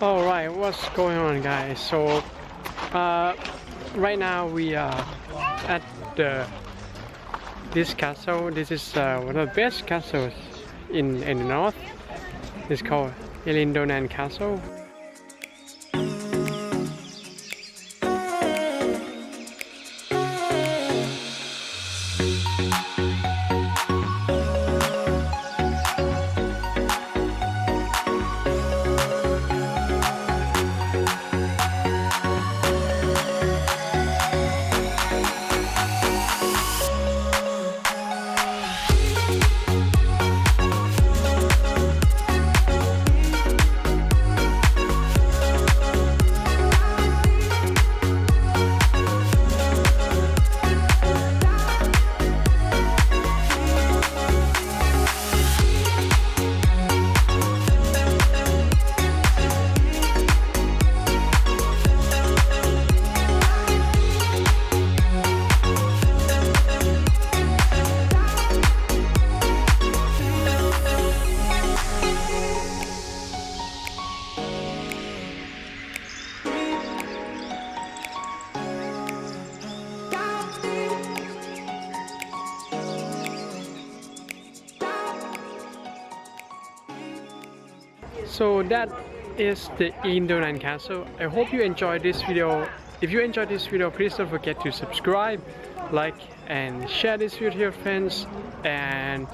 All right, what's going on, guys? So, uh, right now we are at the this castle. This is uh, one of the best castles in in the north. It's called Elindonan Castle. So that is the Indonan Castle. I hope you enjoyed this video. If you enjoyed this video, please don't forget to subscribe, like, and share this video to your friends. And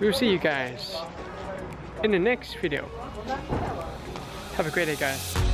we'll see you guys in the next video. Have a great day, guys.